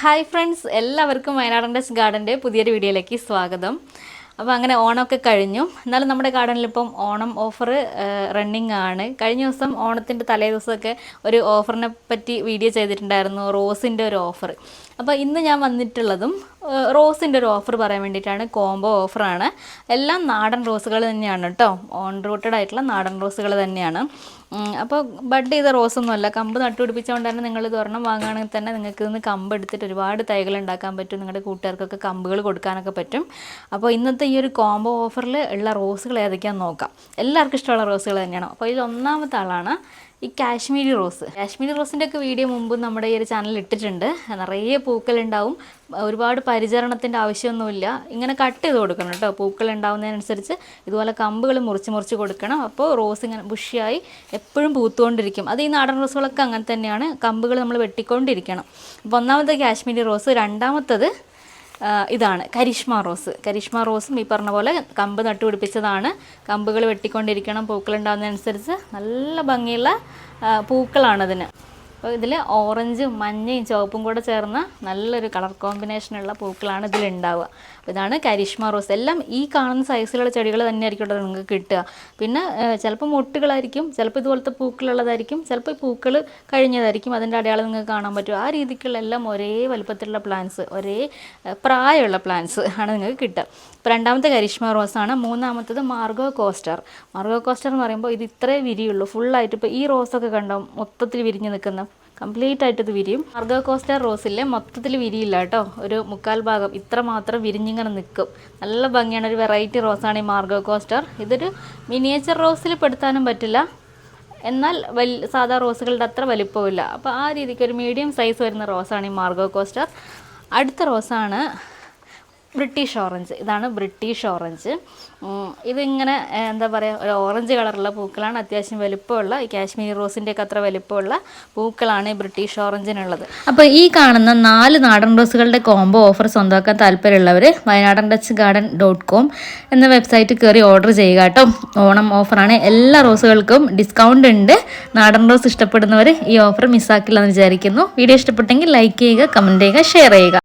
Hi friends എല്ലാവർക്കും Wayanad does ഗാർഡന്റെ പുതിയൊരു വീഡിയോയിലേക്ക് സ്വാഗതം. അപ്പോൾ അങ്ങനെ ഓണമൊക്കെ കഴിഞ്ഞു. എന്നാലും നമ്മുടെ ഗാർഡനിൽ ഇപ്പം ഓണം ഓഫർ റണ്ണിങ് ആണ്. കഴിഞ്ഞ ദിവസം ഓണത്തിന്റെ തലേ ദിവസമൊക്കെ ഒരു ഓഫറിനെ പറ്റി വീഡിയോ ചെയ്തിട്ടുണ്ടായിരുന്നു റോസിന്റെ ഒരു ഓഫർ അപ്പോൾ ഇന്ന് ഞാൻ വന്നിട്ടുള്ളതും റോസിന്റെ ഒരു ഓഫർ പറയാൻ വേണ്ടിയിട്ടാണ്. കോംബോ ഓഫറാണ്. എല്ലാം നാടൻ റോസുകൾ തന്നെയാണ് കേട്ടോ. ഓൺ റൂട്ടഡ് ആയിട്ടുള്ള നാടൻ റോസുകൾ തന്നെയാണ്. അപ്പോൾ ബഡ് ചെയ്ത റോസൊന്നുമല്ല. കമ്പ് നട്ടുപിടിപ്പിച്ചുകൊണ്ട് തന്നെ നിങ്ങൾ ഇത് ഒരെണ്ണം വാങ്ങുകയാണെങ്കിൽ തന്നെ നിങ്ങൾക്ക് ഇന്ന് കമ്പ് എടുത്തിട്ട് ഒരുപാട് തൈകൾ ഉണ്ടാക്കാൻ പറ്റും. നിങ്ങളുടെ കൂട്ടുകാർക്കൊക്കെ കമ്പുകൾ കൊടുക്കാനൊക്കെ പറ്റും. അപ്പോൾ ഇന്നത്തെ ഈ ഒരു കോംബോ ഓഫറിൽ ഉള്ള റോസുകൾ ഏതൊക്കെയാണെന്ന് നോക്കാം. എല്ലാവർക്കും ഇഷ്ടമുള്ള റോസുകൾ തന്നെയാണ്. അപ്പോൾ ഇതിൽ ഒന്നാമത്തെ ആളാണ് ഈ കാശ്മീരി റോസ്. കാശ്മീരി റോസിന്റെ ഒക്കെ വീഡിയോ മുമ്പ് നമ്മുടെ ഈ ഒരു ചാനലിൽ ഇട്ടിട്ടുണ്ട്. നിറയെ പൂക്കളുണ്ടാവും. ഒരുപാട് പരിചരണത്തിന്റെ ആവശ്യമൊന്നുമില്ല. ഇങ്ങനെ കട്ട് ചെയ്ത് കൊടുക്കണം കേട്ടോ. പൂക്കൾ ഉണ്ടാവുന്നതിനനുസരിച്ച് ഇതുപോലെ കമ്പുകൾ മുറിച്ച് മുറിച്ച് കൊടുക്കണം. അപ്പോൾ റോസ് ഇങ്ങനെ ബുഷിയായി എപ്പോഴും പൂത്തുകൊണ്ടിരിക്കും. അത് ഈ നാടൻ റോസുകളൊക്കെ അങ്ങനെ തന്നെയാണ്. കമ്പുകൾ നമ്മൾ വെട്ടിക്കൊണ്ടിരിക്കണം. അപ്പോൾ ഒന്നാമത്തെ കാശ്മീരി റോസ് രണ്ടാമത്തത് ഇതാണ് കരിഷ്മ റോസ്. കരിഷ്മ റോസും ഈ പറഞ്ഞ പോലെ കമ്പ് നട്ടുപിടിപ്പിച്ചതാണ്. കമ്പുകൾ വെട്ടിക്കൊണ്ടിരിക്കണം പൂക്കളുണ്ടാകുന്നതനുസരിച്ച് നല്ല ഭംഗിയുള്ള പൂക്കളാണതിന്. അപ്പോൾ ഇതിൽ ഓറഞ്ചും മഞ്ഞയും ചുവപ്പും കൂടെ ചേർന്ന നല്ലൊരു കളർ കോമ്പിനേഷനുള്ള പൂക്കളാണ് ഇതിലുണ്ടാവുക. അപ്പോൾ ഇതാണ് കരിഷ്മ റോസ്. എല്ലാം ഈ കാണുന്ന സൈസിലുള്ള ചെടികൾ തന്നെ ആയിരിക്കും നിങ്ങൾക്ക് കിട്ടുക. പിന്നെ ചിലപ്പോൾ മുട്ടുകളായിരിക്കും ചിലപ്പോൾ ഇതുപോലത്തെ പൂക്കളുള്ളതായിരിക്കും ചിലപ്പോൾ പൂക്കൾ കഴിഞ്ഞതായിരിക്കും അതിന്റെ അടയാളം നിങ്ങൾക്ക് കാണാൻ പറ്റും ആ രീതിക്കുള്ള എല്ലാം ഒരേ വലുപ്പത്തിലുള്ള പ്ലാന്റ്സ് ഒരേ പ്രായമുള്ള പ്ലാന്റ്സ് ആണ് നിങ്ങൾക്ക് കിട്ടുക. ഇപ്പോൾ രണ്ടാമത്തെ കരിഷ്മ റോസാണ് മൂന്നാമത്തത് മാർഗോ കോസ്റ്റർ. മാർഗോ കോസ്റ്റർ എന്ന് പറയുമ്പോൾ ഇത് ഇത്രേ വിരിയുള്ളൂ. ഫുള്ളായിട്ട് ഇപ്പോൾ ഈ റോസൊക്കെ കണ്ടോ? മൊത്തത്തിൽ വിരിഞ്ഞ് നിൽക്കുന്ന കംപ്ലീറ്റ് ആയിട്ട് വിരിയും. മാർഗോ കോസ്റ്റർ റോസിലെ മൊത്തത്തിൽ വിരിയില്ല കേട്ടോ ഒരു മുക്കാൽ ഭാഗം. ഇത്ര മാത്രം വിരിഞ്ഞിങ്ങനെ നിൽക്കും നല്ല ഭംഗിയാണ്. ഒരു വെറൈറ്റി റോസാണ് ഈ മാർഗോ കോസ്റ്റർ ഇതൊരു മിനിയേച്ചർ റോസിൽ പെടുത്താനും പറ്റില്ല. എന്നാൽ വലി സാധാ റോസുകളുടെ അത്ര വലിപ്പമില്ല അപ്പോൾ ആ രീതിക്ക് ഒരു മീഡിയം സൈസ് വരുന്ന റോസാണ് ഈ മാർഗോ കോസ്റ്റർ അടുത്ത റോസാണ് ബ്രിട്ടീഷ് ഓറഞ്ച് ഇതാണ് ബ്രിട്ടീഷ് ഓറഞ്ച് ഇതിങ്ങനെ എന്താ പറയുക ഒരു ഓറഞ്ച് കളറുള്ള പൂക്കളാണ്. അത്യാവശ്യം വലുപ്പമുള്ള ഈ കാശ്മീരി റോസിന്റെയൊക്കെ അത്ര വലുപ്പമുള്ള പൂക്കളാണ് ഈ ബ്രിട്ടീഷ് ഓറഞ്ചിനുള്ളത് അപ്പോൾ ഈ കാണുന്ന നാല് നാടൻ റോസുകളുടെ കോംബോ ഓഫർ സ്വന്തമാക്കാൻ താല്പര്യമുള്ളവർ വയനാടൻ ടച്ച് ഗാർഡൻ ഡോട്ട് കോം എന്ന വെബ്സൈറ്റ് കയറി ഓർഡർ ചെയ്യുക കേട്ടോ. ഓണം ഓഫറാണ് എല്ലാ റോസുകൾക്കും ഡിസ്കൗണ്ട് ഉണ്ട്. നാടൻ റോസ് ഇഷ്ടപ്പെടുന്നവർ ഈ ഓഫർ മിസ്സാക്കില്ലെന്ന് വിചാരിക്കുന്നു. വീഡിയോ ഇഷ്ടപ്പെട്ടെങ്കിൽ ലൈക്ക് ചെയ്യുക കമന്റ് ചെയ്യുക ഷെയർ ചെയ്യുക.